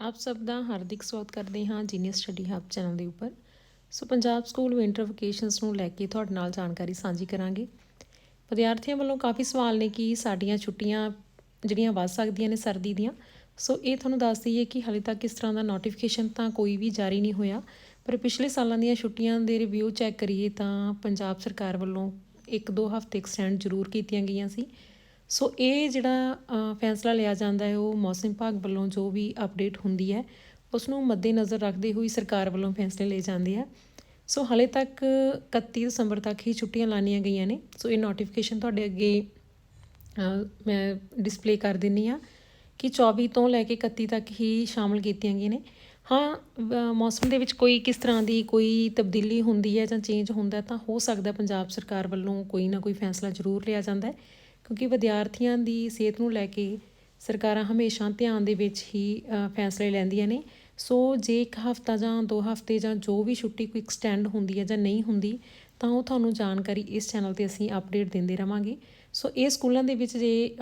ਆਪ ਸਭ ਦਾ ਹਾਰਦਿਕ ਸਵਾਗਤ ਕਰਦੇ ਹਾਂ ਜੀਨੀਅਸ ਸਟੱਡੀ ਹੱਬ ਚੈਨਲ ਦੇ ਉੱਪਰ। So Punjab school winter vacations ਨੂੰ ਲੈ ਕੇ ਤੁਹਾਡੇ ਨਾਲ ਜਾਣਕਾਰੀ ਸਾਂਝੀ ਕਰਾਂਗੇ। ਵਿਦਿਆਰਥੀਆਂ ਵੱਲੋਂ ਕਾਫੀ ਸਵਾਲ ਨੇ ਕਿ ਸਾਡੀਆਂ ਛੁੱਟੀਆਂ ਜਿਹੜੀਆਂ ਵੱਧ ਸਕਦੀਆਂ ਨੇ ਸਰਦੀ ਦੀਆਂ। ਸੋ ਇਹ ਤੁਹਾਨੂੰ ਦੱਸ ਦਈਏ ਕਿ ਹਾਲੇ ਤੱਕ ਇਸ ਤਰ੍ਹਾਂ ਦਾ ਨੋਟੀਫਿਕੇਸ਼ਨ ਤਾਂ ਕੋਈ ਵੀ ਜਾਰੀ ਨਹੀਂ ਹੋਇਆ। ਪਰ ਪਿਛਲੇ ਸਾਲਾਂ ਦੀਆਂ ਛੁੱਟੀਆਂ ਦੇ ਰਿਵਿਊ ਚੈੱਕ ਕਰੀਏ ਤਾਂ ਪੰਜਾਬ ਸਰਕਾਰ ਵੱਲੋਂ ਇੱਕ ਦੋ ਹਫ਼ਤੇ ਐਕਸਟੈਂਡ ਜ਼ਰੂਰ ਕੀਤੀਆਂ ਗਈਆਂ ਸੀ। ਸੋ ਇਹ ਜਿਹੜਾ ਫੈਸਲਾ ਲਿਆ ਜਾਂਦਾ ਹੈ, ਉਹ ਮੌਸਮ ਵਿਭਾਗ ਵੱਲੋਂ ਜੋ ਵੀ ਅਪਡੇਟ ਹੁੰਦੀ ਹੈ ਉਸ ਨੂੰ ਮੱਦੇਨਜ਼ਰ ਰੱਖਦੇ ਹੋਈ ਸਰਕਾਰ ਵੱਲੋਂ ਫੈਸਲੇ ਲਏ ਜਾਂਦੇ ਆ। ਸੋ ਹਲੇ ਤੱਕ 31 ਦਸੰਬਰ ਤੱਕ ਹੀ ਛੁੱਟੀਆਂ ਲਾਣੀਆਂ ਗਈਆਂ ਨੇ। ਸੋ ਇਹ ਨੋਟੀਫਿਕੇਸ਼ਨ ਤੁਹਾਡੇ ਅੱਗੇ ਮੈਂ ਡਿਸਪਲੇ ਕਰ ਦਿੰਨੀ ਆ ਕਿ 24 ਤੋਂ ਲੈ ਕੇ 31 ਤੱਕ ਹੀ ਸ਼ਾਮਲ ਕੀਤੀਆਂ ਗਈਆਂ ਨੇ। ਹਾਂ ਮੌਸਮ ਦੇ ਵਿੱਚ ਕੋਈ ਕਿਸ ਤਰ੍ਹਾਂ ਦੀ ਕੋਈ ਤਬਦੀਲੀ ਹੁੰਦੀ ਹੈ ਜਾਂ ਚੇਂਜ ਹੁੰਦਾ ਤਾਂ ਹੋ ਸਕਦਾ ਪੰਜਾਬ ਸਰਕਾਰ ਵੱਲੋਂ ਕੋਈ ਨਾ ਕੋਈ ਫੈਸਲਾ ਜ਼ਰੂਰ ਲਿਆ ਜਾਂਦਾ ਹੈ। ਕਿਉਂਕਿ ਵਿਦਿਆਰਥੀਆਂ ਦੀ ਸਿਹਤ ਨੂੰ ਲੈ ਕੇ ਸਰਕਾਰਾਂ ਹਮੇਸ਼ਾ ਧਿਆਨ ਦੇ ਵਿੱਚ ਹੀ ਫੈਸਲੇ ਲੈਂਦੀਆਂ ਨੇ। ਸੋ ਜੇ ਇੱਕ ਹਫ਼ਤਾ ਜਾਂ ਦੋ ਹਫ਼ਤੇ ਜਾਂ ਜੋ ਵੀ ਛੁੱਟੀ ਕੋਈ ਐਕਸਟੈਂਡ ਹੁੰਦੀ ਹੈ ਜਾਂ ਨਹੀਂ ਹੁੰਦੀ, ਤਾਂ ਉਹ ਤੁਹਾਨੂੰ ਜਾਣਕਾਰੀ ਇਸ ਚੈਨਲ ਤੇ ਅਸੀਂ ਅਪਡੇਟ ਦਿੰਦੇ ਰਵਾਂਗੇ। ਸੋ ਇਹ ਸਕੂਲਾਂ ਦੇ ਵਿੱਚ ਜੇ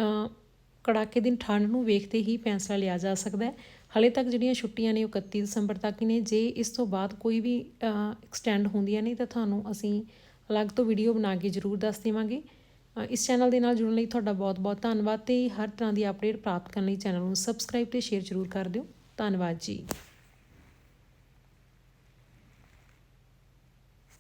ਕੜਾਕੇ ਦਿਨ ਠੰਡ ਨੂੰ ਵੇਖਦੇ ਹੀ ਫੈਸਲਾ ਲਿਆ ਜਾ ਸਕਦਾ ਹੈ। ਹਲੇ ਤੱਕ ਜਿਹੜੀਆਂ ਛੁੱਟੀਆਂ ਨੇ ਉਹ 31 ਦਸੰਬਰ ਤੱਕ ਨੇ। ਜੇ ਇਸ ਤੋਂ ਬਾਅਦ ਕੋਈ ਵੀ ਐਕਸਟੈਂਡ ਹੁੰਦੀਆਂ ਨੇ ਤਾਂ ਤੁਹਾਨੂੰ ਅਸੀਂ ਅਲੱਗ ਤੋਂ ਵੀਡੀਓ ਬਣਾ ਕੇ ਜ਼ਰੂਰ ਦੱਸ ਦੇਵਾਂਗੇ। ਇਸ ਚੈਨਲ ਦੇ ਨਾਲ ਜੁੜਨ ਲਈ ਤੁਹਾਡਾ ਬਹੁਤ-ਬਹੁਤ ਧੰਨਵਾਦ ਤੇ ਹਰ ਤਰ੍ਹਾਂ ਦੀ ਅਪਡੇਟ ਪ੍ਰਾਪਤ ਕਰਨ ਲਈ ਚੈਨਲ ਨੂੰ ਸਬਸਕ੍ਰਾਈਬ ਤੇ ਸ਼ੇਅਰ ਜ਼ਰੂਰ ਕਰ ਦਿਓ। ਧੰਨਵਾਦ ਜੀ।